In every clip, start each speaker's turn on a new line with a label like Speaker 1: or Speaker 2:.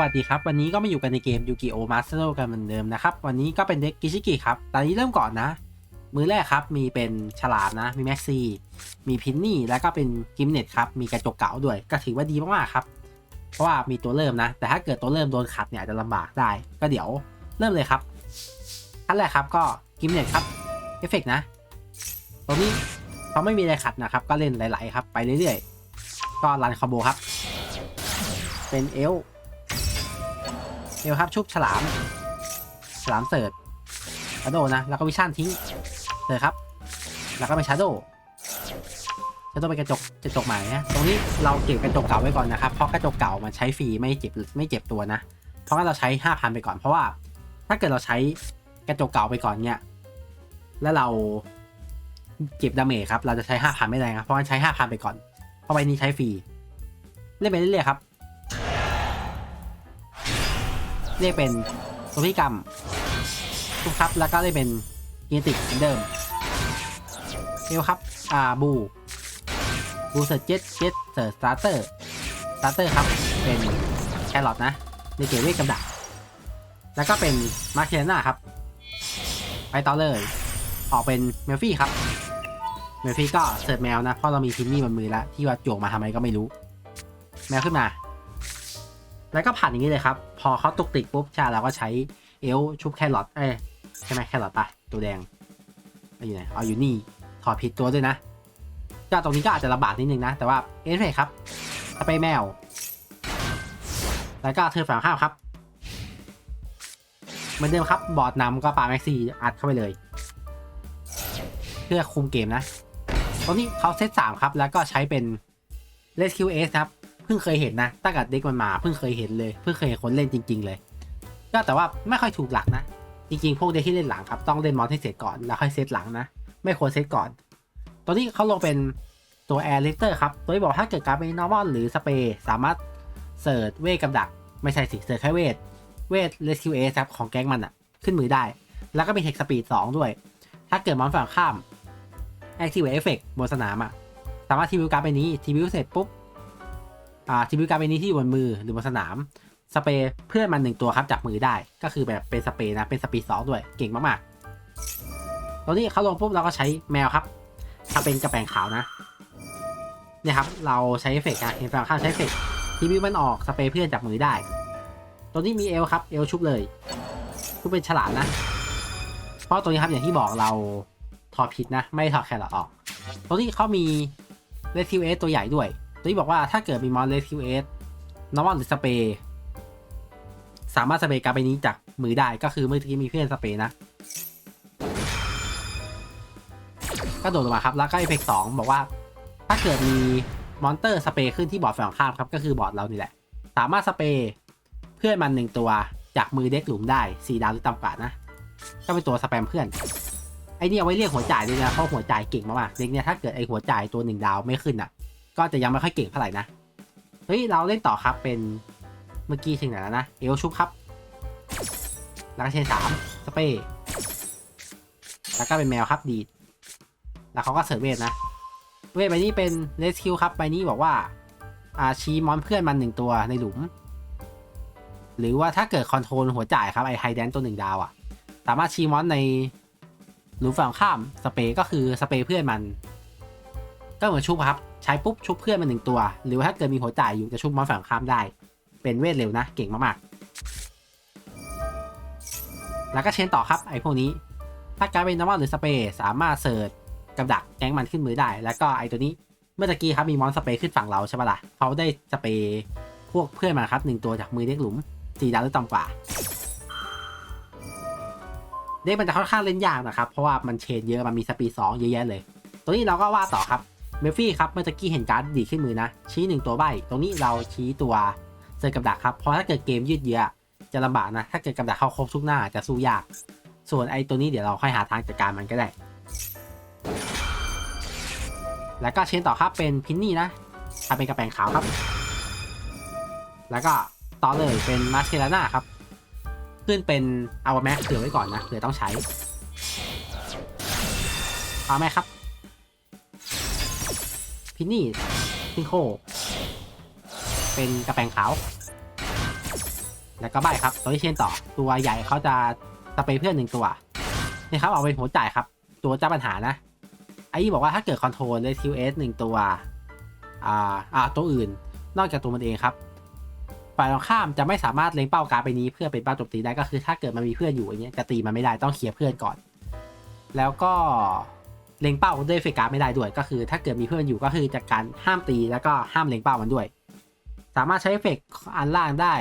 Speaker 1: วัสดีครับ วันนี้ก็มาอยู่กันในเกมยูกิโอมาสเตอร์กันเหมือนเดิมนะครับ วันนี้ก็เป็นเด็กกิชิกิครับ ตอนนี้เริ่มก่อนนะ มือแรกครับมีเป็นฉลามนะ มีแม็กซี่ มีพินนี่ แล้วก็เป็นกิมเน็ตครับ มีกระจกเก๋าด้วย ก็ถือว่าดีมากๆครับ เพราะว่ามีตัวเริ่มนะ แต่ถ้าเกิดตัวเริ่มโดนขัดเนี่ยอาจจะลำบากได้ ก็เดี๋ยวเริ่มเลยครับขั้นแรกครับก็กิมเน็ตครับ เอฟเฟกต์นะ ตรงนี้เขาไม่มีอะไรขัดนะครับ ก็เล่นไหลๆครับ ไปเรื่อยๆ ก็รันคอมโบครับ เป็นเอล เอลครับชุบฉลาม ฉลามเสิร์ชชาโดนะ แล้วก็วิชั่นทิ้งเสิร์ชครับ แล้วก็เป็นชาโดชาโดเป็นกระจกกระจกใหม่นะตรงนี้เราเก็บกระจกเก่าไว้ก่อนนะครับ เพราะกระจกเก่ามันใช้ฟรีไม่เจ็บไม่เจ็บตัวนะ เพราะงั้นเราใช้ห้าพันไปก่อน เพราะว่า ถ้าเกิดเราใช้กระจกเก่าไปก่อนเนี่ย แล้วเราเก็บดาเมจครับ เราจะใช้ห้าพันไม่ได้ครับเพราะงั้นใช้ห้าพันไปก่อน เพราะใบนี้ใช้ฟรี เล่นไปเรื่อยๆครับ เรียกเป็นตัวพิกรรมทุกครับ แล้วก็ได้เป็นเยติกเหมือนเดิมเอวครับ อ่า บู บูเซอร์เจ็ตเจ็ตเซอร์สตาร์เตอร์สตาร์เตอร์ครับ เป็นแครอทนะ ในเกมเวทกำดัก แล้วก็เป็นมาเคียนาครับ ไปต่อเลย ออกเป็นเมลฟี่ครับ เมลฟี่ก็เสิร์ฟแมวนะ เพราะเรามีพินนี่บนมือแล้ว ที่ว่าโจกมาทำไมก็ไม่รู้ แมวขึ้นมา แล้วก็ผ่านอย่างนี้เลยครับ พอเขาตุกติกปุ๊บใช่เราก็ใช้เอลชุบแครอทเอ้ใช่ไหมแครอทปะตัวแดงเอาอยู่ไหนเอาอยู่นี่ถอดผิดตัวด้วยนะก็ตรงนี้ก็อาจจะลำบากนิดนึงนะ แต่ว่าเอฟเฟครับสเปรย์แมว แล้วก็เธอฝั่งข้ามครับ เหมือนเดิมครับ บอร์ดนำก็ปาแม็กซี่อัดเข้าไปเลย เพื่อคุมเกมนะ ตรงนี้เขาเซตสามครับ แล้วก็ใช้เป็น Rescue S ครับ พิ่งเคยเห็นนะตั้งแต่เด็กมันมาเพิ่งเคยเห็นเลยเพิ่งเคยเห็นคนเล่นจริง ๆ เลย ก็แต่ว่าไม่ค่อยถูกหลักนะ จริงๆ พวกเด็กที่เล่นหลังครับต้องเล่นมอนให้เสร็จก่อนแล้วค่อยเซตหลังนะ ไม่ควรเซตก่อน ตัวนี้เขาลงเป็นตัว Air Lifter ครับ ตัวที่บอกถ้าเกิดการเป็น normal หรือสเปรย์สามารถเสิร์ชเวทกับดัก ไม่ใช่สิเสิร์ชแค่เวทเวท Rescue S ครับของแก๊งมันอะขึ้นมือได้ แล้วก็มี Tech Speed 2ด้วย ถ้าเกิดมอนฝั่งข้าม Activate Effect บนสนามอะสามารถทีวิวการ์ดไปนี้ทีวิวเสร็จปุ๊บ อ่าทีวิการ์ดใบนี้ที่อยู่บนมือหรือบนสนาม สเปรย์เพื่อนมันหนึ่งตัวครับจับมือได้ ก็คือแบบเป็นสเปรย์นะ เป็นสปีดสองด้วย เก่งมากๆ ตอนนี้เขาลงปุ๊บเราก็ใช้แมวครับ ถ้าเป็นกระแปงขาวนะ เนี่ยครับ เราใช้เอฟเฟกต์นะเห็นฝั่งข้างใช้เอฟเฟกต์ทีวิวมันออกสเปรย์เพื่อนจับมือได้ตัวนี้มีเอลครับ เอลชุบเลยชุบเป็นฉลามนะ เพราะตัวนี้ครับอย่างที่บอกเราถอดผิดนะ ไม่ได้ถอดแครอทออกตัวนี้เขามีเรทิวเอสตัวใหญ่ด้วย ตัวนี้บอกว่าถ้าเกิดมีมอนเลสคิวเอสนอร์มอลหรือสเปย์สามารถสเปย์การ์ดใบนี้จากมือได้ก็คือเมื่อกี้มีเพื่อนสเปย์นะก็โดดลงมาครับ แล้วก็เอฟเฟกสองบอกว่า ถ้าเกิดมีมอนเตอร์สเปย์ขึ้นที่บอร์ดฝั่งข้ามครับก็คือบอร์ดเรานี่แหละ สามารถสเปย์เพื่อนมันหนึ่งตัวจากมือเด็กหลุมได้สี่ดาวหรือต่ำกว่านะก็เป็นตัวสแปมเพื่อนไอ้นี่เอาไว้เรียกหัวจ่ายด้วยนะเพราะหัวจ่ายเก่งมากๆเด็กเนี่ยถ้าเกิดไอหัวจ่ายตัวหนึ่งดาวไม่ขึ้นอะ ก็จะยังไม่ค่อยเก่งเท่าไหร่นะ เฮ้ย เราเล่นต่อครับเป็นเมื่อกี้ถึงไหนแล้วนะ เอลชุบครับ แล้วก็เชนสามสเปย์แล้วก็เป็นแมวครับดีด แล้วเขาก็เสิร์ฟเวทนะ เวทใบนี้เป็นเลสคิวครับใบนี้บอกว่าอาชีมอนเพื่อนมันหนึ่งตัวในหลุม หรือว่าถ้าเกิดคอนโทรลหัวจ่ายครับไอไฮแดนตัวหนึ่งดาวอะ่ะ สามารถชีมอนในหลุมฝั่งข้ามสเปย์ก็คือสเปย์เพื่อนมัน ก็เหมือนชุบครับ ใช้ปุ๊บชุบเพื่อนมาหนึ่งตัว หรือว่าถ้าเกิดมีหัวจ่ายอยู่จะชุบมอนฝั่งข้ามได้ เป็นเวทเร็วนะ เก่งมากๆ แล้วก็เชนต่อครับไอ้พวกนี้ ถ้าการเป็นนอร์มอลหรือสเปรย์สามารถเสิร์ชกับดักแก๊งมันขึ้นมือได้ แล้วก็ไอ้ตัวนี้เมื่อตะกี้ครับมีมอนสเปรย์ขึ้นฝั่งเราใช่ปะล่ะเขาได้สเปรย์พวกเพื่อนมาครับหนึ่งตัวจากมือเด็กหลุมสี่ดาวหรือต่ำกว่าเด็กมันจะค่อนข้างเล่นยากนะครับ เพราะว่ามันเชนเยอะ มันมีสปีดสองเยอะแยะเลย ตัวนี้เราก็ว่าต่อครับ เมฟฟี่ครับเมื่อตะกี้เห็นการ์ดดีขึ้นมือนะ ชี้หนึ่งตัวใบ ตรงนี้เราชี้ตัวเซอร์กับดักครับ เพราะถ้าเกิดเกมยืดเยื้อจะลำบากนะ ถ้าเกิดกับดักเข้าครบทุกหน้าจะสู้ยาก ส่วนไอ้ตัวนี้เดี๋ยวเราค่อยหาทางจัดการมันก็ได้ แล้วก็เชนต่อครับเป็นพินนี่นะทำเป็นกระแปงขาวครับ แล้วก็ต่อเลยเป็นมาสเทลาน่าครับ ขึ้นเป็นเอาแม็กเผื่อไว้ก่อนนะเผื่อต้องใช้เอาแม็กครับ พินนี่ซิงโค เป็นกระแปงขาว แล้วก็ใบครับตัวที่เชนต่อ ตัวใหญ่เขาจะสเปรย์เพื่อนหนึ่งตัวนี่ครับเอาเป็นหัวจ่ายครับ ตัวเจ้าปัญหานะ ไอ้นี่บอกว่าถ้าเกิดคอนโทรลเลทิวเอสหนึ่งตัว อ่า อ่า ตัวอื่น นอกจากตัวมันเองครับ ฝ่ายตรงข้ามจะไม่สามารถเล็งเป้าการไปนี้เพื่อเป็นเป้าโจมตีได้ก็คือ ถ้าเกิดมันมีเพื่อนอยู่อย่างเงี้ยจะตีมันไม่ได้ต้องเคลียร์เพื่อนก่อน แล้วก็ เล็งเป้าด้วยเฟกกาไม่ได้ด้วย ก็คือ ถ้าเกิดมีเพื่อนอยู่ก็คือจากการห้ามตีแล้วก็ห้ามเล็งเป้ามันด้วย สามารถใช้เอฟเฟกอันล่างได้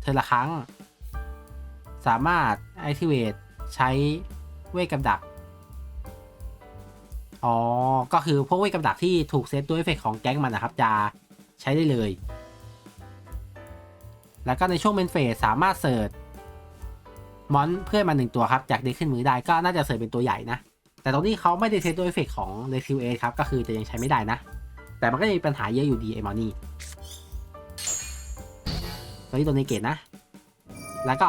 Speaker 1: เทอละครั้ง สามารถ activate ใช้เวทกับดัก อ๋อ ก็คือพวกเวทกับดักที่ถูกเซตด้วยเอฟเฟกของแก๊งมันนะครับ จะใช้ได้เลย แล้วก็ในช่วงเมนเฟสสามารถเสิร์ชมอนเพื่อนมาหนึ่งตัวครับ จากเด็กขึ้นมือได้ก็น่าจะเสิร์ชเป็นตัวใหญ่นะ แต่ตรงนี้เขาไม่ได้เซตด้วยเอฟเฟกของ r e s c u e ครับ ก็คือจะยังใช้ไม่ได้นะ แต่มันก็ยังมีปัญหาเยอะอยู่ดีไอ้มอนี่ตัวนี้ตัวในเกตนะ แล้วก็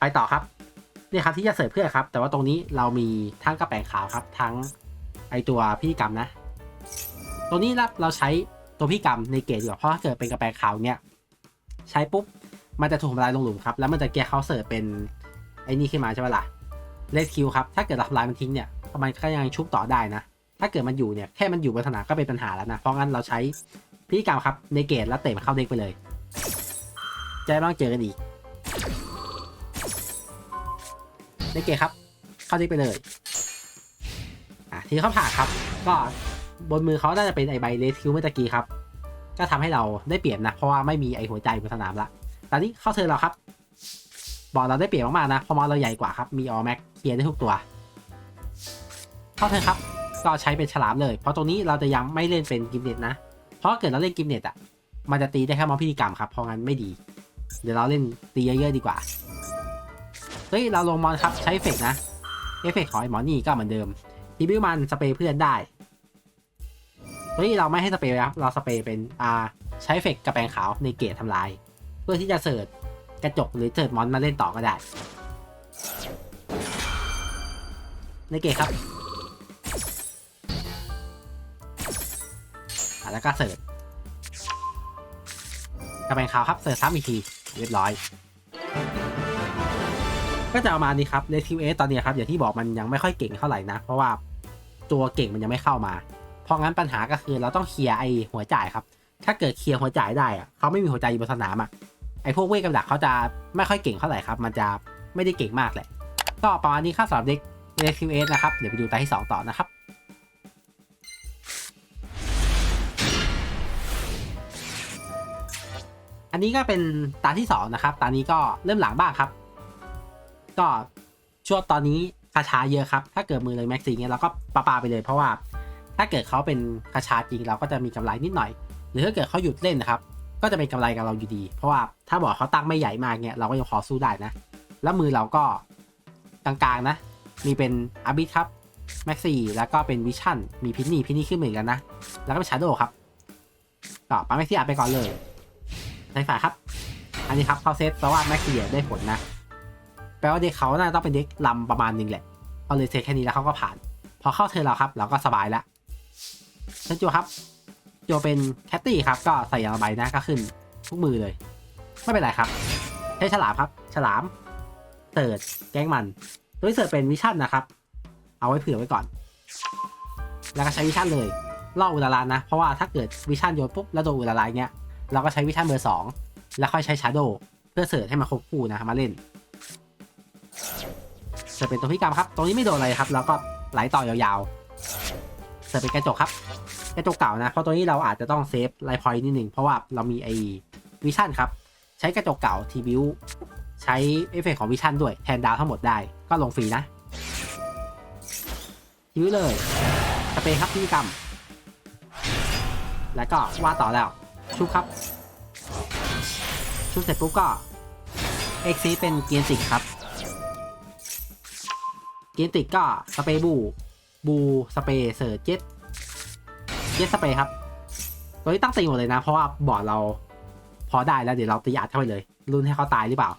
Speaker 1: ไปต่อครับนี่ครับที่จะเสิร์ฟเพื่อนครับ แต่ว่าตรงนี้เรามีทั้งกระแปงขาวครับ ทั้งไอตัวพิธีกรรมนะ ตรงนี้รับเราใช้ตัวพิธีกรรมในเกตดีกว่าเพราะถ้าเกิดเป็นกระแปงขาวเนี่ยใช้ปุ๊บมันจะถูกทำลายลงหลุมครับ แล้วมันจะแก้เขาเสิร์ฟเป็นไอ้นี่ขึ้นมาใช่ไหมล่ะเลสคิวครับ ถ้าเกิดเราทำลายมันทิ้งเนี่ย มันก็ยังชุบต่อได้นะ ถ้าเกิดมันอยู่เนี่ยแค่มันอยู่บนสนามก็เป็นปัญหาแล้วนะ เพราะงั้นเราใช้พิธีกรรมครับในเกตแล้วเตะมันเข้าเด็กไปเลยจะได้ไม่ต้องเจอกันอีกในเกตครับ เข้าเด็กไปเลยอะทีเขาผ่าครับ ก็บนมือเขาน่าจะเป็นไอใบเลสคิวเมื่อกี้ครับ ก็ทำให้เราได้เปรียบนะ เพราะว่าไม่มีไอหัวใจบนสนามละตอนนี้เข้าเทิร์นเราครับ บอลเราได้เปรียบมากๆนะเพราะมอเราใหญ่กว่าครับมีออแม็กเคลียร์ได้ทุกตัว เข้าเทิร์นครับ ก็ใช้เป็นฉลามเลย เพราะตรงนี้เราจะยังไม่เล่นเป็นกิมเน็ตนะ เพราะถ้าเกิดเราเล่นกิมเน็ตอะ มันจะตีได้แค่มอพิธีกรรมครับ เพราะงั้นไม่ดี เดี๋ยวเราเล่นตีเยอะๆดีกว่า เฮ้ย เราลงมอนครับ ใช้เอฟเฟกนะ เอฟเฟกของไอ้หมอนี่ก็เหมือนเดิมทีบิวมันสเปรย์เพื่อนได้ เฮ้ย เราไม่ให้สเปรย์ครับ เราสเปรย์เป็น อ่า ใช้เอฟเฟกกระแปงขาวในเกตทำลาย เพื่อที่จะเสิร์ชกระจกหรือเสิร์ชมอนมาเล่นต่อก็ได้ในเกตครับ แล้วก็เสิร์ชกระแปงขาวครับเสิร์ชซ้ำอีกทีเรียบร้อย ก็จะเอามาณนี่ครับในทีเอตอนนี้ครับอย่างที่บอกมันยังไม่ค่อยเก่งเท่าไหร่นะ เพราะว่าตัวเก่งมันยังไม่เข้ามา เพราะงั้นปัญหาก็คือเราต้องเคลียร์ไอหัวจ่ายครับ ถ้าเกิดเคลียร์หัวจ่ายได้อะเขาไม่มีหัวใจอยู่บนสนามอะไอพวกเวทกับดักเขาจะไม่ค่อยเก่งเท่าไหร่ครับ มันจะไม่ได้เก่งมากแหละ ก็ประมาณนี้ครับสำหรับเด็กเรคิวเอนะครับ เดี๋ยวไปดูตาที่ 2 ต่อนะครับ อันนี้ก็เป็นตาที่2นะครับ ตานี้ก็เริ่มหลังบ้างครับ ก็ช่วงตอนนี้คาชาเยอะครับ ถ้าเกิดมือเลยแม็กซี่เงี้ยเราก็ปาปาไปเลย เพราะว่าถ้าเกิดเขาเป็นคาชาจริงเราก็จะมีกำไรนิดหน่อย หรือถ้าเกิดเขาหยุดเล่นนะครับ ก็จะเป็นกำไรกับเราอยู่ดี เพราะว่าถ้าบอกเขาตั้งไม่ใหญ่มากเนี่ยเราก็ยังพอสู้ได้นะ แล้วมือเราก็กลางๆนะ มีเป็นอาบิทครับแม็กซี่แล้วก็เป็นวิชั่น มีพินนี่พินนี่ขึ้นมาอีกแล้วนะ แล้วก็เป็นชาโดครับก็ปาแม็กซี่อัดไปก่อนเลย ในฝ่ายครับ อันนี้ครับเขาเซตแปลว่าแม็กซี่ได้ผลนะ แปลว่าเด็กเขาน่าจะต้องเป็นเด็กลำประมาณนึงแหละพอเลยเซตแค่นี้แล้วเขาก็ผ่าน พอเข้าเธอเราครับ เราก็สบายแล้วเซนจูครับโจเป็นแคตตี้ครับก็ใส่ยางระบายนะก็ขึ้นทุกมือเลย ไม่เป็นไรครับใช้ฉลามครับ ฉลามเติร์ดแก๊งมันตัวที่เสิร์ฟเป็นวิชชั่นนะครับ เอาไว้เผื่อไว้ก่อน แล้วก็ใช้วิชชั่นเลยล่ออุลาลานนะ เพราะว่าถ้าเกิดวิชั่นโยนปุ๊บแล้วโดนอุลาลานเงี้ย เราก็ใช้วิชั่นเบอร์สองแล้วค่อยใช้ชาร์โดเพื่อเสิร์ฟให้มาครบคู่นะมาเล่นเสิร์ฟเป็นตัวพิกรรมครับตรงนี้ไม่โดนอะไรครับ แล้วก็ไหลต่อยาวๆเสิร์ฟเป็นกระจกครับกระจกเก่านะเพราะตัวนี้เราอาจจะต้องเซฟไลฟ์พอยต์นิดหนึ่งเพราะว่าเรามีไอวิชั่นครับใช้กระจกเก่าทีบิวใช้เอฟเฟกของวิชั่นด้วยแทนดาวทั้งหมดได้ก็ลงฟรีนะทีบิวเลยสเปรย์ครับพิกรรมแล้วก็ว่าต่อแล้ว ชุบครับ ชุบเสร็จปุ๊บก็เอ็กซีเป็นเกียร์สิกครับ เกียนติกก็สเปรย์บู บูสเปรย์เสิร์เจ็ตเจ็ตสเปรย์ครับ ตัวนี้ตั้งตีหมดเลยนะ เพราะว่าบอร์ดเราพอได้แล้วเดี๋ยวเราตีอัดเข้าไปเลย รุนให้เขาตายหรือเปล่า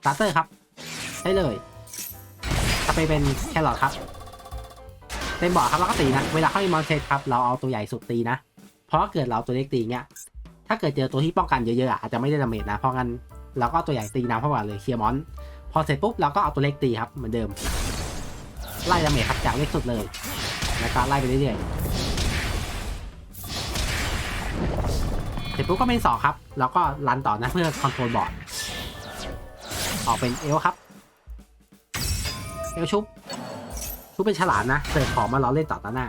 Speaker 1: สตาร์เตอร์ครับใช้เลยสเปรย์เป็นแครอทครับเต็มบอร์ดครับแล้วก็ตีนะ เวลาเข้ามีมอนเทสครับ เราเอาตัวใหญ่สุดตีนะ เพราะเกิดเราตัวเล็กตีเงี้ย ถ้าเกิดเจอตัวที่ป้องกันเยอะๆอะอาจจะไม่ได้ดาเมจนะ เพราะงั้นแล้วก็ตัวใหญ่ตีน้ำเข้ามาเลยเคลียร์มอน พอเสร็จปุ๊บเราก็เอาตัวเล็กตีครับเหมือนเดิม ไล่ดาเมจครับจากเล็กสุดเลยแล้วก็ไล่ไปเรื่อยๆ เสร็จปุ๊บก็เป็นสองครับ แล้วก็รันต่อนะเพื่อคอนโทรลบอร์ด ออกเป็นเอลครับ เอลชุบ ชุบเป็นฉลามนะเสิร์ฟของมาล้อเล่นต่อตาหน้า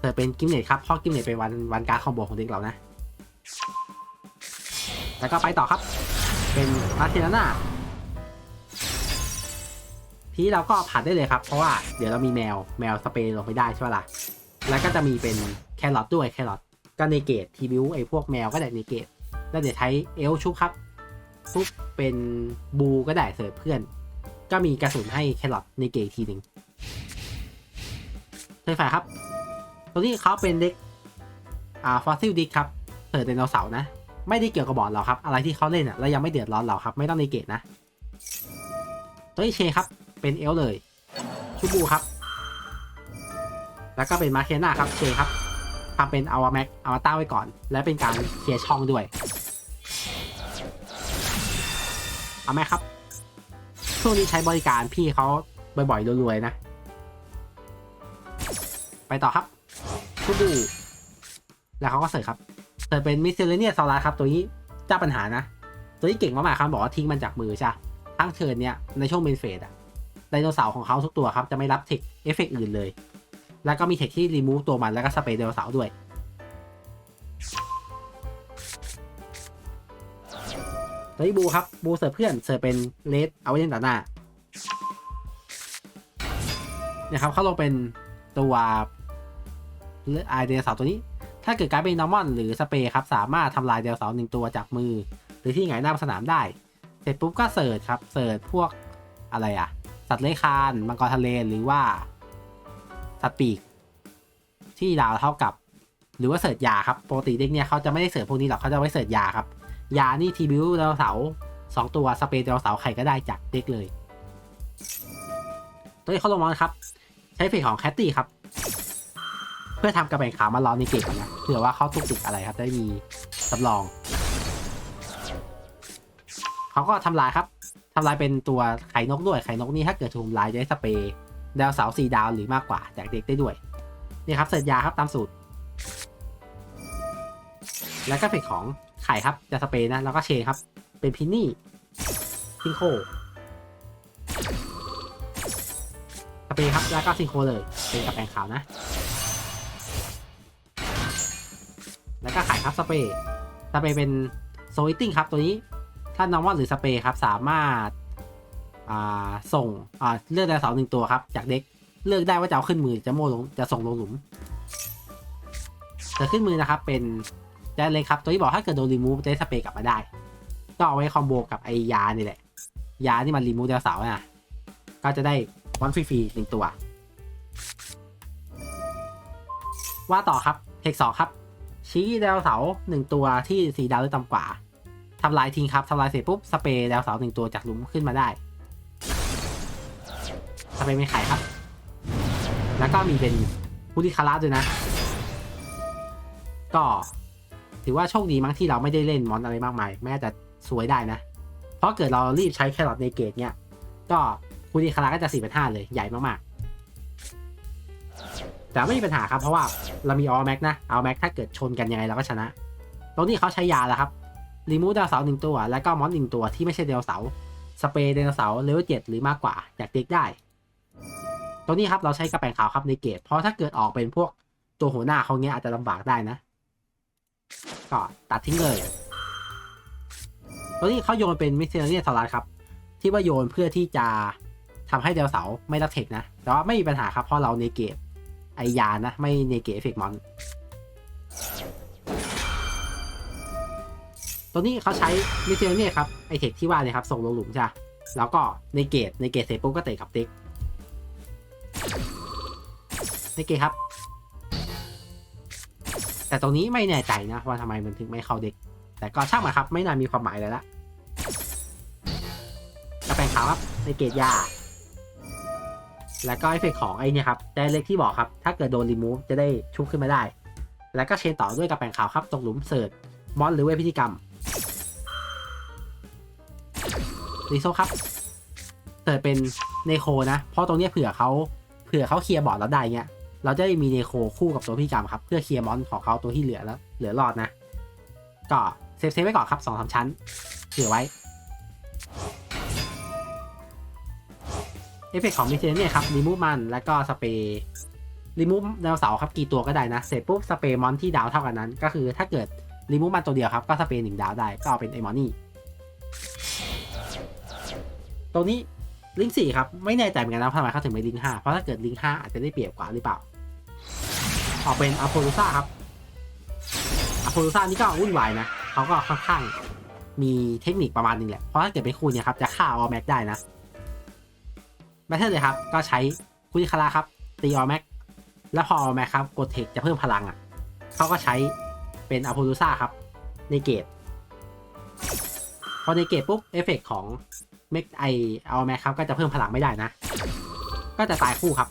Speaker 1: เสิร์ฟเป็นกิมเนตครับพราะกิมเนตเป็นวันวันการคอมโบของเด็กเรานะ แล้วก็ไปต่อครับ เป็นมาเทนาน่าทีนี้เราก็ผ่านได้เลยครับ เพราะว่าเดี๋ยวเรามีแมวแมวสเปรย์ลงไปได้ใช่ไหมล่ะ แล้วก็จะมีเป็นแครอทด้วยแครอทก็เนเกตทีบิวไอ้พวกแมวก็ได้เนเกตแล้วเดี๋ยวใช้เอลชุบครับชุบเป็นบูก็ได้เสิร์ฟเพื่อน ก็มีกระสุนให้แครอทเนเกตทีหนึ่งเทยฝ่ายครับ ตัวนี้เขาเป็นเด็กอ่าฟอสซิลดิกครับเสิร์ฟไดโนเสาร์นะ ไม่ได้เกี่ยวกับบอร์ดเราครับ อะไรที่เขาเล่นอะเรายังไม่เดือดร้อนเราครับ ไม่ต้องในเกตนะ ตัวที่เชครับ เป็นเอลเลย ชูบูครับ แล้วก็เป็นมาเคนาครับเชครับทำเป็นอวาแม็กอวตารไว้ก่อน และเป็นการเคลียร์ช่องด้วยเอาไหมครับช่วงนี้ใช้บริการพี่เขาบ่อยๆรวยๆนะ ไปต่อครับ ชูบูแล้วเขาก็เสิร์ฟครับเสิร์ฟเป็นมิสเซเลเนียซอลาครับ ตัวนี้เจ้าปัญหานะ ตัวนี้เก่งมากๆครับบอกว่าทิ้งมันจากมือใช่ทั้งเทิร์นเนี่ยในช่วงเมนเฟสอะไดโนเสาร์ของเขาทุกตัวครับจะไม่รับเทคเอฟเฟกต์อื่นเลย แล้วก็มีเทคที่รีมูฟตัวมันแล้วก็สเปรย์ไดโนเสาร์ด้วยตัวนี้บูครับบูเสิร์ฟเพื่อนเสิร์ฟเป็นเลสเอาไว้เล่นต่อหน้าเนี่ยครับเขาลงเป็นตัว หรือไอเดโนเสาตัวนี้ ถ้าเกิดการเป็นนอร์มอนหรือสเปรย์ครับสามารถทำลายไดโนเสาหนึ่งตัวจากมือ หรือที่ไหนหน้าสนามได้ เสร็จปุ๊บก็เสิร์ชครับเสิร์ชพวกอะไรอะสัตว์เลื้อยคลานมังกรทะเลหรือว่าสัตว์ปีก ที่ดาวเท่ากับ หรือว่าเสิร์ชยาครับปกติเด็กเนี่ยเขาจะไม่ได้เสิร์ชพวกนี้หรอกเขาจะไว้เสิร์ชยาครับยานี่ทีบิวดโนเสาสองตัวสเปรย์ดโนเสาใครก็ได้จากเด็กเลย ตัวนี้เขาลงมาครับ ใช้เฟกของแคตตี้ครับ เพื่อทำกระแบ่งขาวมาล้อในเกมนะเผื่อว่าเขาตุกติดอะไรครับได้มีสำรอง เขาก็ทำลายครับทำลายเป็นตัวไข่นกด้วยไข่นกนี่ถ้าเกิดถูกลายได้สเปรย์ดาวเสาสี่ดาวหรือมากกว่าจากเด็กได้ด้วยนี่ครับเสร์ฟยาครับตามสูตร แล้วก็เพจของไข่ครับจะสเปรย์นะแล้วก็เชนครับ เป็นพินนี่ซิงโคสเปรย์ครับแล้วก็ซิงโคเลยเป็นกระแปงขาวนะ แล้วก็ไข่ครับสเปรย์สเปรย์เป็นโซลิติ้งครับตัวนี้ถ้านอร์มอนหรือสเปรย์ครับสามารถอ่าส่งอ่าเลือกได้เสาหนึ่งตัวครับ จากเด็กเลือกได้ว่าจะเอาขึ้นมือจะโม่ลงจะส่งลงหลุมแต่ขึ้นมือนะครับเป็นได้เลยครับ ตัวที่บอกถ้าเกิดโดนรีมูฟจะได้สเปรย์กลับมาได้ ก็เอาไว้คอมโบกับไอยานี่แหละ ยาที่มันรีมูฟดาวเสาร์นะก็จะได้วันฟรีๆหนึ่งตัว ว่าต่อครับเทคสองครับ ชี้ดาวเสาหนึ่งตัวที่สีดาวหรือต่ำกว่าทำลายทิ้งครับทำลายเสร็จปุ๊บสเปรย์ดาวเสาหนึ่งตัวจากหลุมขึ้นมาได้สเปรย์เป็นไข่ครับ แล้วก็มีเป็นผู้ที่คาราด้วยนะ ก็ถือว่าโชคดีมั้งที่เราไม่ได้เล่นมอนอะไรมากมาย แม้จะสวยได้นะ เพราะเกิดเรารีบใช้แครอทในเกตเนี่ยก็ผู้ที่คาราก็จะสี่เป็นห้าเลยใหญ่มากๆ แต่ไม่มีปัญหาครับเพราะว่าเรามีออแม็กนะเอาแม็กถ้าเกิดชนกันยังไงเราก็ชนะ ตรงนี้เขาใช้ยาแล้วครับรีมูฟไดโนเสาหนึ่งตัว แล้วก็มอนหนึ่งตัวที่ไม่ใช่ไดโนเสาสเปรย์ไดโนเสาเลเวลเจ็ดหรือมากกว่าอยากเด็กได้ ตรงนี้ครับเราใช้กระแปงขาวครับในเกตเพราะถ้าเกิดออกเป็นพวกตัวหัวหน้าเขาเนี้ยอาจจะลำบากได้นะ ก็ตัดทิ้งเลยตัวนี้เขาโยนเป็นมิสเซเลเนียสลัดครับ ที่ว่าโยนเพื่อที่จะทำให้ไดโนเสาไม่รับเทคนะแต่ว่าไม่มีปัญหาครับเพราะเราเนเกต ไอยานะ ไม่เนเกตเอฟเฟกมอน ตัวนี้เขาใช้มิเทลเนี่ยครับ ไอเทคที่ว่าเนี่ยครับ ส่งลงหลุมใช่ปะแล้วก็ในเกตในเกตเสร็จปุ๊บก็เตะกับเด็กในเกตครับ แต่ตรงนี้ไม่แน่ใจนะ ว่าทำไมมันถึงไม่เข้าเด็ก แต่ก็ช่างมันครับ ไม่น่ามีความหมายเลยละกระแปงขาวครับในเกตยา แล้วก็ไอเฟกของไอเนี่ยครับแต่เล็กที่บอกครับ ถ้าเกิดโดนรีมูฟจะได้ชุบขึ้นมาได้ แล้วก็เชนต่อด้วยกระแปงขาวครับ ตรงหลุมเสิร์ชมอนหรือเวพิธีกรรมรีโซครับเกิร์ดเป็นเนโคนะ เพราะตรงนี้เผื่อเขาเผื่อเขาเคลียร์บอร์ดแล้วได้เงี้ย เราจะได้มีเนโคคู่กับตัวพิธีกรรมครับเพื่อเคลียร์มอนของเขาตัวที่เหลือแล้ว เหลือรอดนะ ก็เซฟเซฟไว้ก่อนครับสองสามชั้นเผื่อไว้ เอฟเฟกของมิเชนเนี่ยครับรีมูฟมันแล้วก็สเปรย์รีมูฟดาวเสาร์ครับกี่ตัวก็ได้นะ เสร็จปุ๊บสเปรย์มอนที่ดาวเท่ากันนั้น ก็คือถ้าเกิดรีมูฟมันตัวเดียวครับ ก็สเปรย์หนึ่งดาวได้ ก็เอาเป็นไอมอนี่ตรงนี้ลิงสี่ครับ ไม่แน่ใจเหมือนกันนะทำไมเขาถึงไม่ลิงห้าเพราะถ้าเกิดลิงห้าอาจจะได้เปรียบกว่าหรือเปล่าออกเป็นอโพลูซ่าครับอโพลูซ่านี่ก็วุ่นวายนะเขาก็ค่อนข้างมีเทคนิคประมาณนึงแหละเพราะถ้าเกิดเป็นคู่เนี่ยครับจะฆ่าออแม็กได้นะ แมทเทอร์เลยครับ ก็ใช้คุณิคาราครับ ตีออแม็ก แล้วพอออแม็กครับกดเทคจะเพิ่มพลังอะเขาก็ใช้เป็นอ p พลูซ่าครับ ในเกต พอในเกตปุ๊บ เอฟเฟกของเมกไอออแม็กครับ ก็จะเพิ่มพลังไม่ได้นะ ก็จะตายคู่ครับ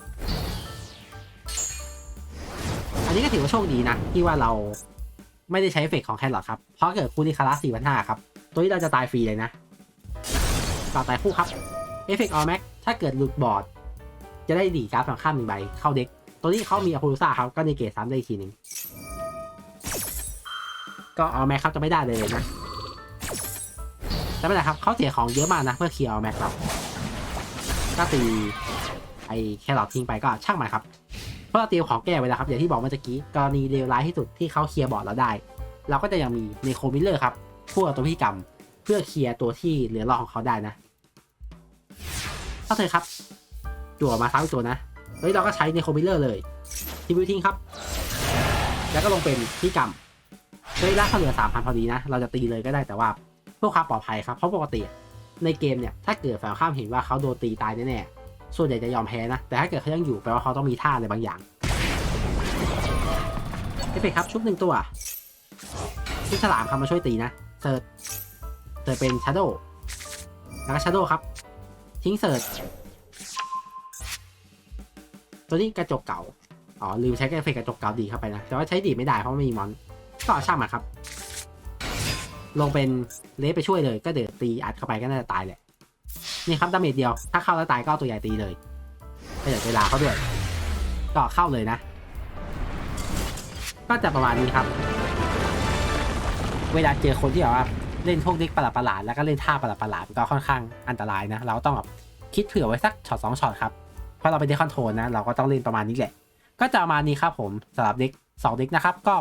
Speaker 1: อันนี้ก็ถือว่าโชคดีนะ ที่ว่าเราไม่ได้ใช้เอฟเฟกของแครอทครับ เพราะเกิดคูณิคาราสี่พันห้าครับ ตัวนี้เราจะตายฟรีเลยนะตายคู่ครับ เอฟเฟกต์ออแม็ก ถ้าเกิดหลุดบอร์ด จะได้ดีการ์ดฝั่งข้ามหนึ่งใบเข้าเด็ก ตัวนี้เขามีอ p พลูซ่าครับ ก็ในเกตซ้ำได้อีกทีหนึ่งก็ออแม็กครับจะไม่ได้เลยนะแต่ไม่เป็นไรครับเขาเสียของเยอะมากนะเพื่อเคลียร์ออแม็กครับก็ตีไอแครอททิ้งไปก็ช่างมันครับเพราะเราเตรียมของแก้ไว้แล้วครับอย่างที่บอกเมื่อกี้กรณีเลวร้ายที่สุดที่เขาเคลียร์บอร์ดเราได้ เราก็จะยังมีในโคมิลเลอร์ครับคู่กับตัวพิกรรม เพื่อเคลียร์ตัวที่เหลือรอดของเขาได้นะ ก็เลยครับจั่วมาซ้ำอีกตัวนะ เฮ้ยเราก็ใช้ในโคมิลเลอร์เลยทีวิวทิ้งครับ แล้วก็ลงเป็นที่กรรมเฮ้ยล่าเขาเหลือสามพันพอดีนะ เราจะตีเลยก็ได้แต่ว่าเพื่อความปลอดภัยครับ เพราะปกติในเกมเนี่ย ถ้าเกิดฝ่ายข้ามเห็นว่าเขาโดนตีตายแน่ๆ ส่วนใหญ่จะยอมแพ้นะ แต่ถ้าเกิดเขายังอยู่แปลว่าเขาต้องมีท่าอะไรบางอย่างเอฟเฟกครับชุบหนึ่งตัวชุบฉลามครับมาช่วยตีนะเซิร์ชเซิร์ชเป็นชาร์โดแล้วก็ชาร์โดครับ ทิ้งเสิร์ชตัวนี้กระจกเก่า อ๋อ ลืมใช้กระเฟกกระจกเก่าดีเข้าไปนะ แต่ว่าใช้ดีไม่ได้เพราะไม่มีมอน ก็เอาช่างมาครับ ลงเป็นเลสไปช่วยเลย ก็เดือดตีอัดเข้าไปก็น่าจะตายแหละ นี่ครับดาเมจเดียว ถ้าเข้าแล้วตายก็ตัวใหญ่ตีเลยประหยัดเวลาเขาด้วย ก็เข้าเลยนะ ก็จะประมาณนี้ครับ เวลาเจอคนที่แบบว่า เล่นพวกเด็กประหลาดๆแล้วก็เล่นท่าประหลาดๆก็ค่อนข้างอันตรายนะ เราต้องแบบคิดเผื่อไว้สักช็อตสองช็อตครับ เพราะเราไปได้คอนโทรลนะ เราก็ต้องเล่นประมาณนี้แหละ ก็จะประมาณนี้ครับผมสำหรับเด็กสองเด็กนะครับ ก็